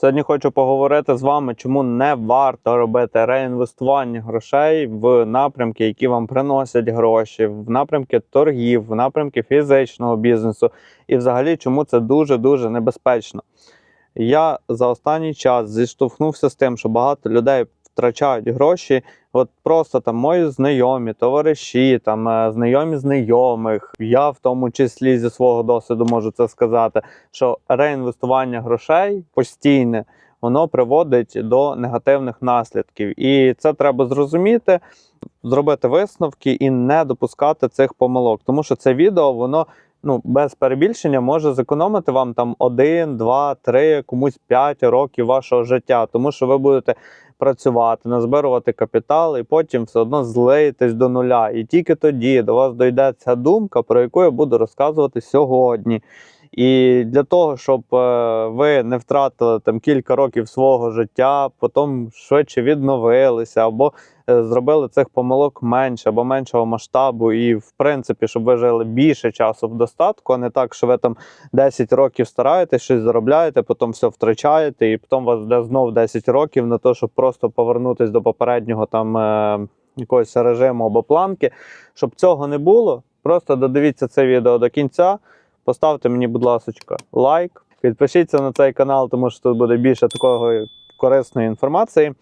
Сьогодні хочу поговорити з вами, чому не варто робити реінвестування грошей в напрямки, які вам приносять гроші, в напрямки торгів, в напрямки фізичного бізнесу, і взагалі, чому це дуже дуже небезпечно. Я за останній час зіштовхнувся з тим, що багато людей втрачають гроші. От просто там мої знайомі, товариші, там е, знайомі знайомих. Я в тому числі зі свого досвіду можу це сказати, що реінвестування грошей постійне воно приводить до негативних наслідків. І це треба зрозуміти, зробити висновки і не допускати цих помилок. Тому що це відео, воно ну без перебільшення може зекономити вам там 1, 2, 3, комусь 5 років вашого життя, тому що ви будете працювати, назбирувати капітал, і потім все одно злеєтесь до нуля. І тільки тоді до вас дойде ця думка, про яку я буду розказувати сьогодні. І для того, щоб е, ви не втратили там кілька років свого життя, потім швидше відновилися, або е, зробили цих помилок менше, або меншого масштабу, і в принципі, щоб ви жили більше часу в достатку, а не так, що ви там 10 років стараєтесь, щось заробляєте, потім все втрачаєте, і потім вас йде знов 10 років на те, щоб просто повернутися до попереднього там е, якогось режиму або планки. Щоб цього не було, просто додивіться це відео до кінця. Поставте мені, будь ласка, лайк, підпишіться на цей канал, тому що тут буде більше такої корисної інформації.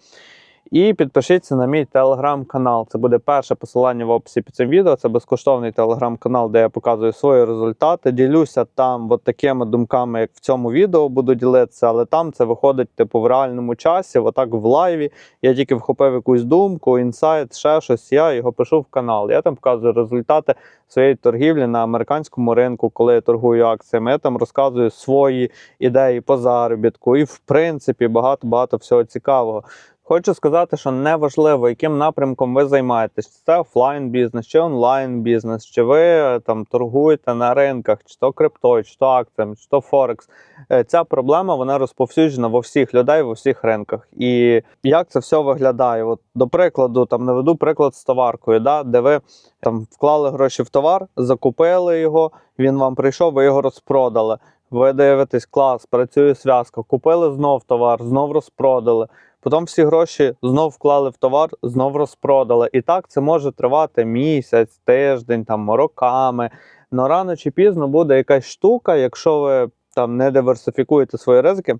І підпишіться на мій телеграм-канал. Це буде перше посилання в описі під цим відео. Це безкоштовний телеграм-канал, де я показую свої результати. Ділюся там от такими думками, як в цьому відео буду ділитися, але там це виходить типу в реальному часі, отак в лайві. Я тільки вхопив якусь думку, інсайт, ще щось. Я його пишу в канал. Я там показую результати своєї торгівлі на американському ринку, коли я торгую акціями. Я там розказую свої ідеї по заробітку, і в принципі багато багато всього цікавого. Хочу сказати, що неважливо, яким напрямком ви займаєтесь, чи це офлайн бізнес, чи онлайн бізнес, чи ви е, там торгуєте на ринках, чи то криптою, чи то акціями, чи то Форекс. Е, Ця проблема вона розповсюджена во всіх людей, во всіх ринках. І як це все виглядає? От, до прикладу, там наведу приклад з товаркою, да, де ви там вклали гроші в товар, закупили його, він вам прийшов, ви його розпродали. Ви дивитесь, клас, працює зв'язка, купили знов товар, знов розпродали. Потім всі гроші знов вклали в товар, знов розпродали. І так це може тривати місяць, тиждень, там роками. Но рано чи пізно буде якась штука, якщо ви там не диверсифікуєте свої ризики.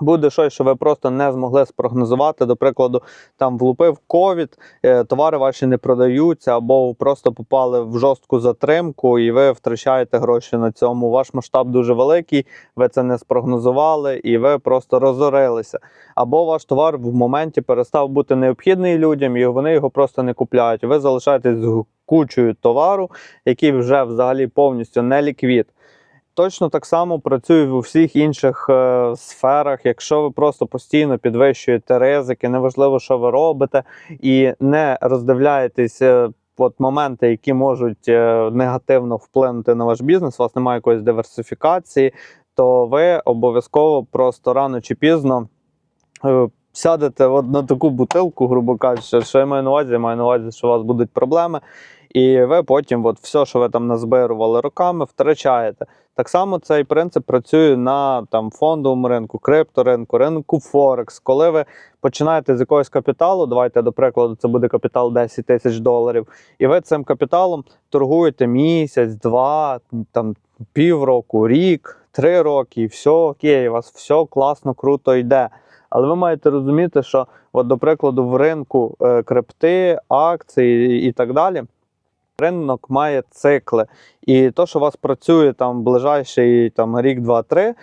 Буде щось, що ви просто не змогли спрогнозувати. До прикладу, там влупив ковід, е, товари ваші не продаються, або просто попали в жорстку затримку, і ви втрачаєте гроші на цьому. Ваш масштаб дуже великий, ви це не спрогнозували, і ви просто розорилися. Або ваш товар в моменті перестав бути необхідний людям, і вони його просто не купляють. Ви залишаєтесь з кучою товару, який вже взагалі повністю не ліквід. Точно так само працює в усіх інших е, сферах. Якщо ви просто постійно підвищуєте ризики, неважливо, що ви робите, і не роздивляєтесь е, от моменти, які можуть е, негативно вплинути на ваш бізнес, у вас немає якоїсь диверсифікації, то ви обов'язково просто рано чи пізно. е, Сядете от на таку бутилку, грубо кажучи, що я маю на увазі, я маю на увазі, що у вас будуть проблеми, і ви потім от все, що ви там назбирували роками, втрачаєте. Так само цей принцип працює на там фондовому ринку, крипторинку, ринку Форекс. Коли ви починаєте з якогось капіталу, давайте до прикладу, це буде капітал 10 тисяч доларів, і ви цим капіталом торгуєте місяць, два, там півроку, рік, три роки, і все окей, у вас все класно, круто йде. Але ви маєте розуміти, що, от, до прикладу, в ринку е, крипти, акцій і так далі. Ринок має цикли. І то, що у вас працює там ближайший там, рік, два, три,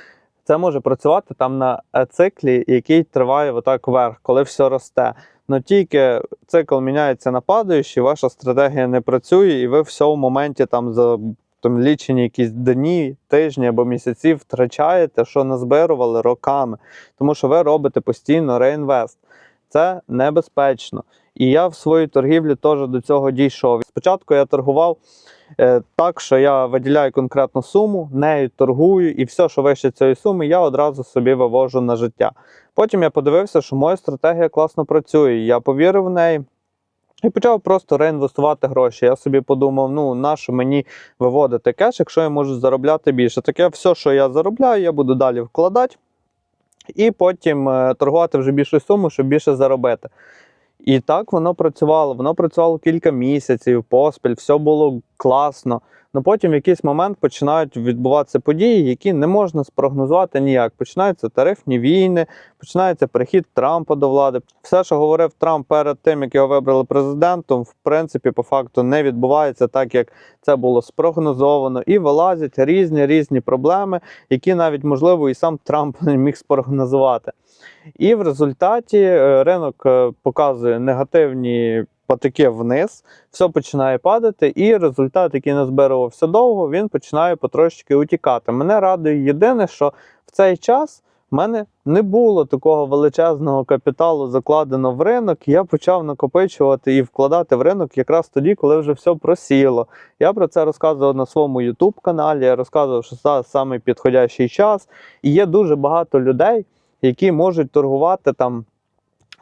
це може працювати там на е, циклі, який триває отак вверх, коли все росте. Но тільки цикл міняється на падаючий, ваша стратегія не працює, і ви все в моменті там за там, лічені якісь дні, тижні або місяці втрачаєте, що назбирували роками. Тому що ви робите постійно реінвест. Це небезпечно. І я в своїй торгівлі теж до цього дійшов. Спочатку я торгував е, так, що я виділяю конкретну суму, нею торгую, і все, що вище цієї суми, я одразу собі вивожу на життя. Потім я подивився, що моя стратегія класно працює. Я повірив в неї. І почав просто реінвестувати гроші. Я собі подумав, ну нащо мені виводити кеш, якщо я можу заробляти більше. Таке все, що я заробляю, я буду далі вкладати. і потім е, торгувати вже більшу суму, щоб більше заробити. І так воно працювало. Воно працювало кілька місяців поспіль, все було класно. Ну потім в якийсь момент починають відбуватися події, які не можна спрогнозувати ніяк. Починаються тарифні війни, починається прихід Трампа до влади. Все, що говорив Трамп перед тим, як його вибрали президентом, в принципі, по факту не відбувається так, як це було спрогнозовано, і вилазять різні різні проблеми, які навіть можливо і сам Трамп не міг спрогнозувати. І в результаті е, ринок е, показує негативні потоки вниз, все починає падати, і результат, який назбирувався довго, він починає потрошки утікати. Мене радує єдине, що в цей час в мене не було такого величезного капіталу закладено в ринок. Я почав накопичувати і вкладати в ринок якраз тоді, коли вже все просіло. Я про це розказував на своєму YouTube каналі. Я розказував, що зараз саме підходящий час. І є дуже багато людей, які можуть торгувати там,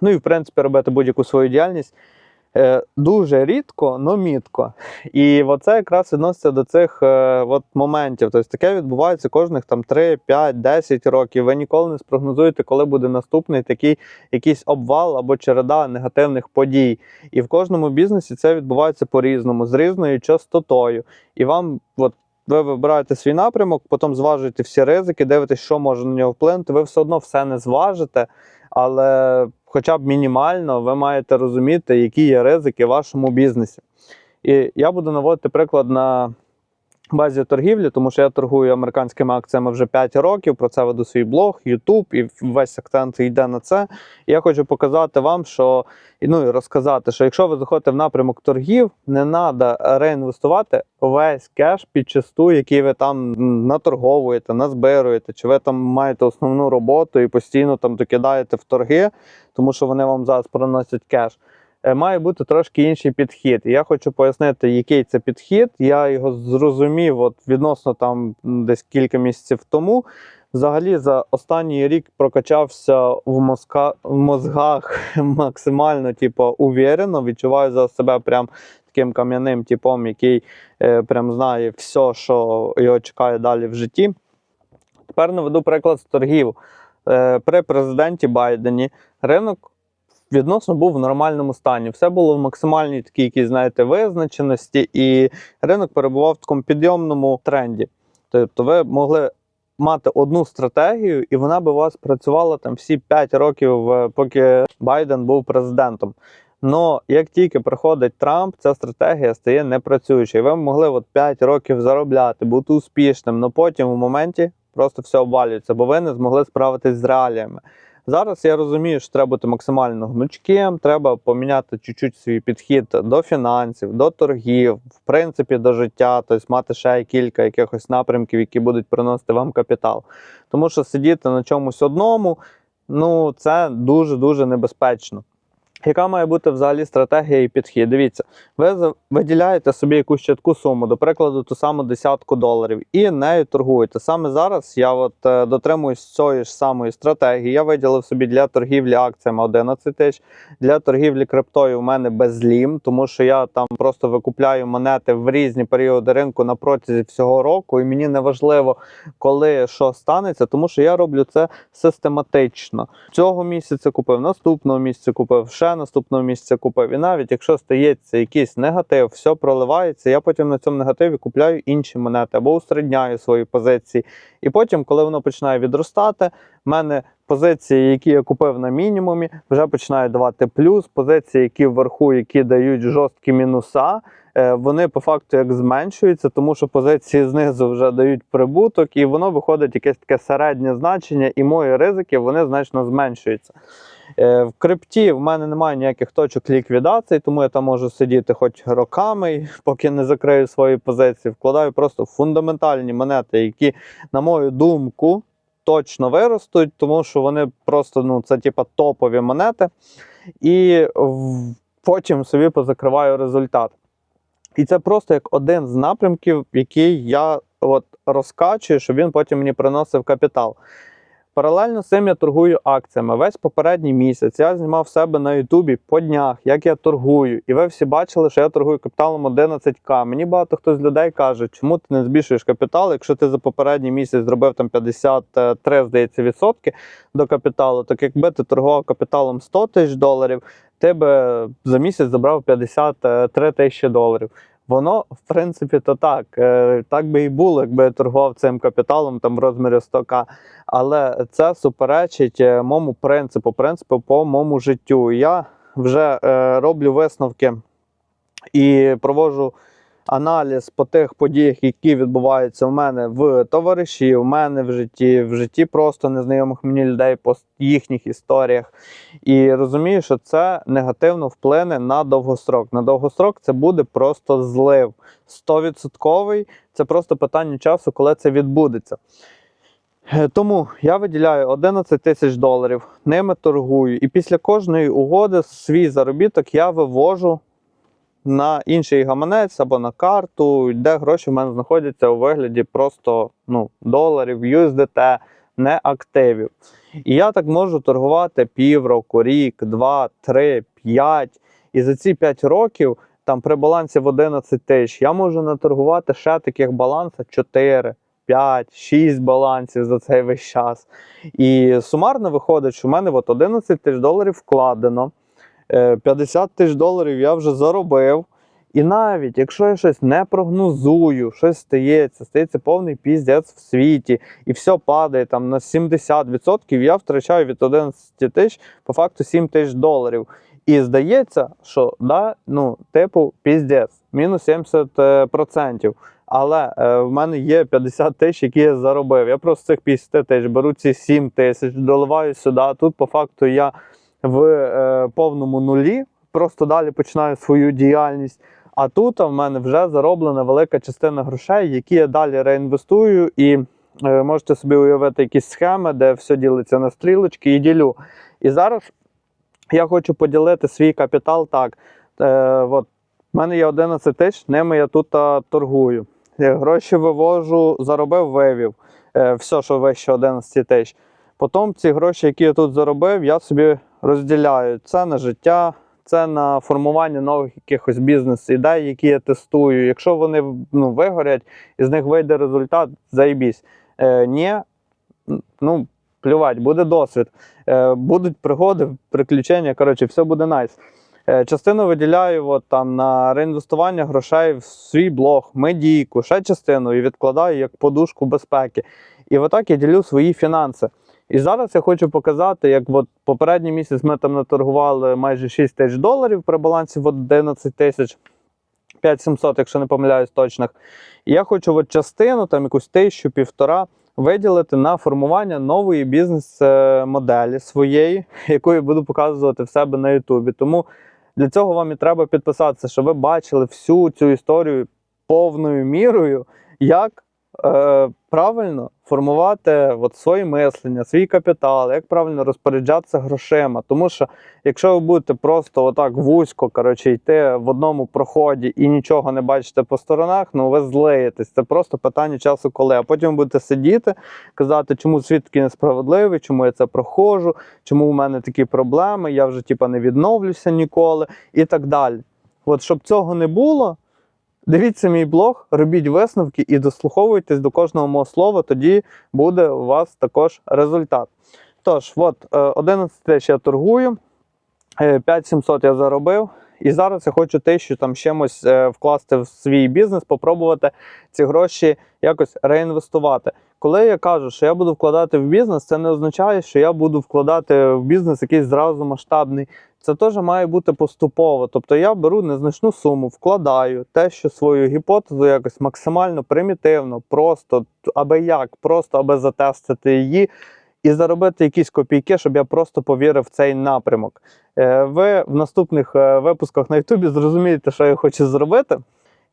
ну і в принципі робити будь-яку свою діяльність. Е, Дуже рідко, но мітко. І оце якраз відноситься до цих е, от моментів. Тобто таке відбувається кожних там 3, 5, 10 років. Ви ніколи не спрогнозуєте, коли буде наступний такий якийсь обвал або череда негативних подій. І в кожному бізнесі це відбувається по-різному, з різною частотою. І вам, от ви вибираєте свій напрямок, потім зважуєте всі ризики, дивитесь, що може на нього вплинути. Ви все одно все не зважите, але хоча б мінімально ви маєте розуміти, які є ризики в вашому бізнесі. І я буду наводити приклад на базі торгівлі, тому що я торгую американськими акціями вже 5 років. Про це веду свій блог, YouTube, і весь акцент йде на це. І я хочу показати вам, що ну і розказати, що якщо ви заходите в напрямок торгів, не треба реінвестувати весь кеш підчасту, який ви там наторговуєте, назбируєте, чи ви там маєте основну роботу і постійно там докидаєте в торги, тому що вони вам зараз приносять кеш. Е, Має бути трошки інший підхід. Я хочу пояснити, який це підхід. Я його зрозумів от відносно там десь кілька місяців тому. Взагалі за останній рік прокачався в, мозка, в мозгах максимально, типу, увірено. Відчуваю за себе прям таким кам'яним типом, який е, прям знає все, що його чекає далі в житті. Тепер наведу приклад з торгів. Е, при президенті Байдені ринок відносно був в нормальному стані. Все було в максимальній такій, якій, знаєте, визначеності, і ринок перебував в такому підйомному тренді. Тобто, ви могли мати одну стратегію, і вона би у вас працювала там всі 5 років, поки Байден був президентом. Но як тільки приходить Трамп, ця стратегія стає непрацюючою. Ви могли от 5 років заробляти, бути успішним, але потім у моменті просто все обвалюється, бо ви не змогли справитись з реаліями. Зараз я розумію, що треба бути максимально гнучким, треба поміняти чуть-чуть свій підхід до фінансів, до торгів, в принципі, до життя, тобто мати ще кілька якихось напрямків, які будуть приносити вам капітал. Тому що сидіти на чомусь одному, ну це дуже-дуже небезпечно. Яка має бути взагалі стратегія і підхід? Дивіться, ви виділяєте собі якусь чітку суму, до прикладу, ту саму десятку доларів, і нею торгуєте. Саме зараз я от е, дотримуюсь цієї ж самої стратегії. Я виділив собі для торгівлі акціями 11 тисяч, для торгівлі криптою у мене безлім, тому що я там просто викупляю монети в різні періоди ринку на протязі всього року, і мені не важливо, коли що станеться, тому що я роблю це систематично. Цього місяця купив, наступного місяця купив, ще наступного місяця купив. І навіть якщо стається якийсь негатив, все проливається, я потім на цьому негативі купляю інші монети або усередняю свої позиції. І потім, коли воно починає відростати, в мене позиції, які я купив на мінімумі, вже починають давати плюс. Позиції, які вверху, які дають жорсткі мінуса. е, Вони по факту як зменшуються, тому що позиції знизу вже дають прибуток, і воно виходить якесь таке середнє значення, і мої ризики вони значно зменшуються. Е, В крипті в мене немає ніяких точок ліквідації, тому я там можу сидіти хоч роками, поки не закрию свої позиції. Вкладаю просто фундаментальні монети, які, на мою думку, точно виростуть, тому що вони просто ну, це типа топові монети. І потім собі позакриваю результат. І це просто як один з напрямків, який я от розкачую, щоб він потім мені приносив капітал. Паралельно з цим я торгую акціями. Весь попередній місяць я знімав в себе на Ютубі по днях, як я торгую. І ви всі бачили, що я торгую капіталом 11к. Мені багато хто з людей каже, чому ти не збільшуєш капітал, якщо ти за попередній місяць зробив там 53, здається, відсотки до капіталу, так якби ти торгував капіталом 100 тисяч доларів, ти би за місяць забрав 53 тисячі доларів. Воно, в принципі, то так. Е, Так би і було, якби я торгував цим капіталом там в розмірі 100к. Але це суперечить е, моєму принципу, принципу по моєму життю. Я вже е, роблю висновки і проводжу аналіз по тих подіях, які відбуваються в мене в товариші, в мене в житті, в житті просто незнайомих мені людей по їхніх історіях. І розумію, що це негативно вплине на довгострок. На довгострок це буде просто злив. 100% це просто питання часу, коли це відбудеться. Е, Тому я виділяю 11 тисяч доларів, ними торгую. І після кожної угоди свій заробіток я вивожу на інший гаманець або на карту, де гроші в мене знаходяться у вигляді просто ну, доларів, USDT, не активів. І я так можу торгувати півроку, рік, два, три, п'ять. І за ці 5 років, там при балансі в 11 тисяч, я можу наторгувати ще таких балансів 4, 5, 6 балансів за цей весь час. І сумарно виходить, що в мене от 11 тисяч доларів вкладено. Е, 50 тисяч доларів я вже заробив. І навіть якщо я щось не прогнозую, щось стається, стається повний піздець в світі, і все падає там на 70%, я втрачаю від 11 тисяч по факту 7 тисяч доларів. І здається, що да, ну, типу, піздець, мінус 70%. Але е, в мене є 50 тисяч, які я заробив. Я просто цих 50 тисяч беру ці 7 тисяч, доливаю сюди. Тут по факту я в е, повному нулі, просто далі починаю свою діяльність. А тут в мене вже зароблена велика частина грошей, які я далі реінвестую, і е, можете собі уявити якісь схеми, де все ділиться на стрілочки і ділю. І зараз я хочу поділити свій капітал так. Е, от, в мене є 11 тисяч, ними я тут торгую. Гроші вивожу, заробив, вивів. Е, все, що вище 11 тисяч. Потім ці гроші, які я тут заробив, я собі розділяю. Це на життя, це на формування нових якихось бізнес-ідей, які я тестую. Якщо вони ну, вигорять і з них вийде результат, заїбісь. Е, ні, ну, плювать, буде досвід. Е, будуть пригоди, приключення. Коротше, все буде найс. Е, Частину виділяю от, там, на реінвестування грошей в свій блог, медійку, ще частину і відкладаю як подушку безпеки. І отак я ділю свої фінанси. І зараз я хочу показати, як от попередній місяць ми там наторгували майже 6 тисяч доларів при балансі в 11 тисяч. 5700, якщо не помиляюсь точних. І я хочу от частину, там якусь тисячу, півтора, виділити на формування нової бізнес-моделі своєї, яку я буду показувати в себе на Ютубі. Тому для цього вам і треба підписатися, щоб ви бачили всю цю історію повною мірою, як е, правильно формувати от своє мислення, свій капітал, як правильно розпоряджатися грошима. Тому що якщо ви будете просто отак вузько коротше, йти в одному проході і нічого не бачите по сторонах, ну ви злиєтесь. Це просто питання часу, коли. А потім будете сидіти, казати, чому світ такий несправедливий, чому я це проходжу, чому в мене такі проблеми, я вже типа не відновлюся ніколи і так далі. От щоб цього не було. Дивіться мій блог, робіть висновки і дослуховуйтесь до кожного мого слова, тоді буде у вас також результат. Тож, от, е, 11 тисяч я торгую, е, 5700 я заробив. І зараз я хочу тисячу там чимось е, вкласти в свій бізнес, попробувати ці гроші якось реінвестувати. Коли я кажу, що я буду вкладати в бізнес, це не означає, що я буду вкладати в бізнес якийсь зразу масштабний. Це теж має бути поступово. Тобто я беру незначну суму, вкладаю те, що свою гіпотезу якось максимально примітивно, просто аби як, просто аби затестити її і заробити якісь копійки, щоб я просто повірив в цей напрямок. Е, Ви в наступних е, випусках на Ютубі зрозумієте, що я хочу зробити.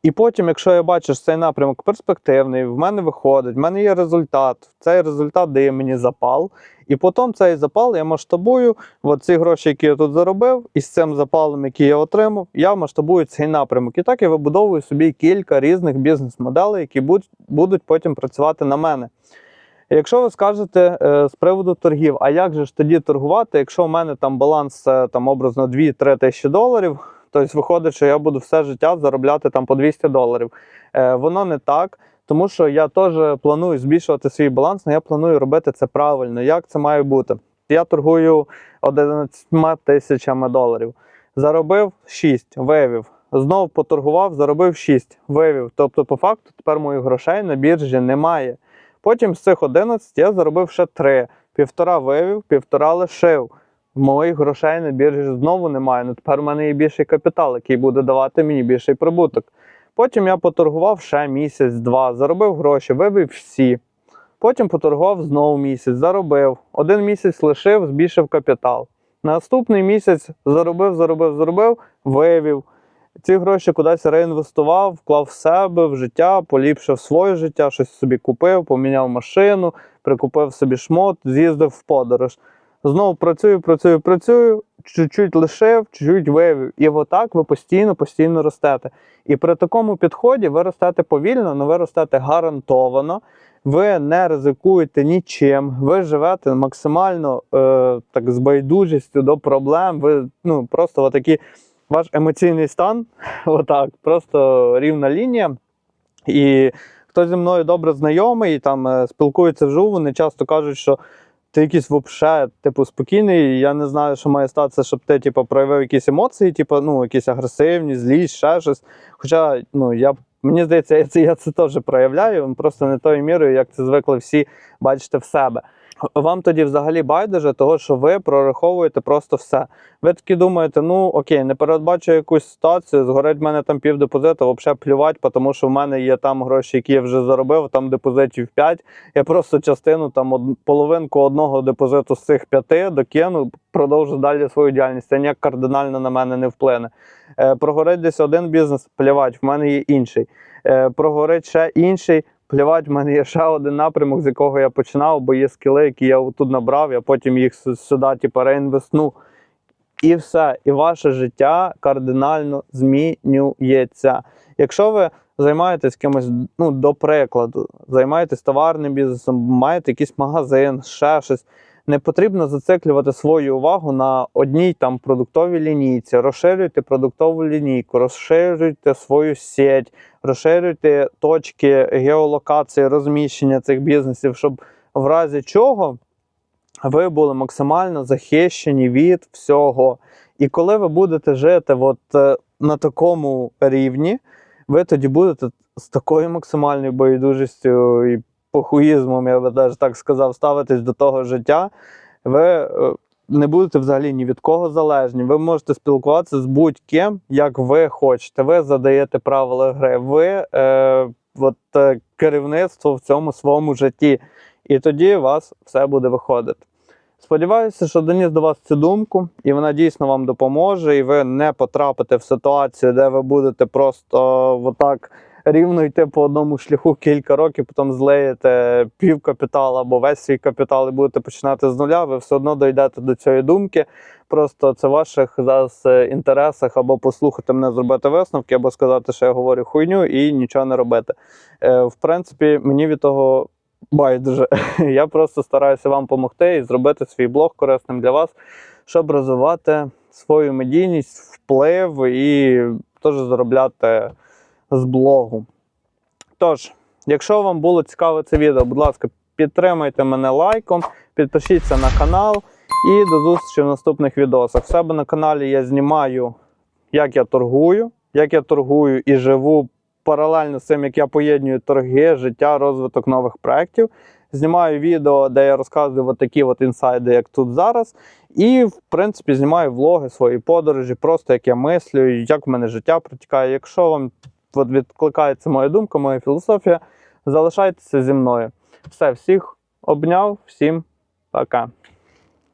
І потім, якщо я бачу, що цей напрямок перспективний, в мене виходить, в мене є результат, цей результат дає мені запал. І потім цей запал я масштабую, от ці гроші, які я тут заробив, і з цим запалом, який я отримав, я масштабую цей напрямок. І так я вибудовую собі кілька різних бізнес-моделей, які будуть, потім працювати на мене. Якщо ви скажете е, з приводу торгів, а як же ж тоді торгувати, якщо у мене там баланс е, там образно 2-3 тисячі доларів, тобто виходить, що я буду все життя заробляти там по 200 доларів. Е, воно не так, тому що я теж планую збільшувати свій баланс, але я планую робити це правильно. Як це має бути? Я торгую 11 тисячами доларів. Заробив 6, вивів. Знову поторгував, заробив 6, вивів. Тобто, по факту, тепер моїх грошей на біржі немає. Потім з цих 11 я заробив ще 3. Півтора вивів, півтора лишив. Моїх грошей на біржі знову немає. Ну тепер у мене є більший капітал, який буде давати мені більший прибуток. Потім я поторгував ще місяць-два, заробив гроші, вивів всі. Потім поторгував знову місяць, заробив. Один місяць лишив, збільшив капітал. Наступний місяць заробив, заробив, заробив, вивів. Ці гроші кудись реінвестував, вклав в себе в життя, поліпшив своє життя, щось собі купив, поміняв машину, прикупив собі шмот, з'їздив в подорож. Знову працюю, працюю, працюю, чуть-чуть лишив, чуть-чуть вивів. І отак ви постійно, постійно ростете. І при такому підході ви ростете повільно, але ви ростете гарантовано. Ви не ризикуєте нічим, ви живете максимально е, так з байдужістю до проблем. Ви ну просто отакі ваш емоційний стан, отак, просто рівна лінія. І хто зі мною добре знайомий, там е, спілкується вживу, вони часто кажуть, що ти якийсь вообще, типу, спокійний. Я не знаю, що має статися, щоб ти типу, проявив якісь емоції, типу, ну, якісь агресивні, злість, ще щось. Хоча, ну, я мені здається, я це, я це теж проявляю, просто не тою мірою, як це звикли всі бачити в себе. Вам тоді взагалі байдуже, того, що ви прораховуєте просто все. Ви такі думаєте, ну окей, не передбачу якусь ситуацію, згорить в мене там пів депозиту, взагалі плювати, тому що в мене є там гроші, які я вже заробив, там депозитів 5. Я просто частину, там половинку одного депозиту з цих п'яти докину, продовжу далі свою діяльність. Це ніяк кардинально на мене не вплине. Е, прогорить десь один бізнес, плювати, в мене є інший. Е, прогорить ще інший. Плювати, в мене є ще один напрямок, з якого я починав, бо є скіли, які я тут набрав, я потім їх сюди типу, реінвестну. І все. І ваше життя кардинально змінюється. Якщо ви займаєтесь кимось, ну, до прикладу, займаєтесь товарним бізнесом, маєте якийсь магазин, ще щось. Не потрібно зациклювати свою увагу на одній там продуктовій лінійці. Розширюйте продуктову лінійку, розширюйте свою сеть, розширюйте точки геолокації, розміщення цих бізнесів, щоб в разі чого ви були максимально захищені від всього. І коли ви будете жити от, е, на такому рівні, ви тоді будете з такою максимальною байдужістю і похуїзмом, я би навіть так сказав, ставитись до того життя. Ви е, не будете взагалі ні від кого залежні. Ви можете спілкуватися з будь-ким, як ви хочете. Ви задаєте правила гри, ви е, от, е, керівництво в цьому своєму житті. І тоді у вас все буде виходити. Сподіваюся, що доніс до вас цю думку, і вона дійсно вам допоможе, і ви не потрапите в ситуацію, де ви будете просто отак рівно йти по одному шляху кілька років, потім злеєте пів капіталу або весь свій капітал і будете починати з нуля, ви все одно дійдете до цієї думки. Просто це в ваших зараз е, інтересах або послухати мене, зробити висновки, або сказати, що я говорю хуйню і нічого не робити. Е, в принципі, мені від того байдуже. Я просто стараюся вам допомогти і зробити свій блог корисним для вас, щоб розвивати свою медійність, вплив і теж заробляти з блогу. Тож, якщо вам було цікаве це відео, будь ласка, підтримайте мене лайком, підпишіться на канал і до зустрічі в наступних відосах. В себе на каналі я знімаю, як я торгую, як я торгую і живу паралельно з цим, як я поєднюю торги, життя, розвиток нових проєктів. Знімаю відео, де я розказую от такі от інсайди, як тут зараз. І, в принципі, знімаю влоги свої подорожі, просто як я мислю, як в мене життя протікає. Якщо вам от відкликається моя думка, моя філософія, залишайтеся зі мною. Все, всіх обняв, всім пока.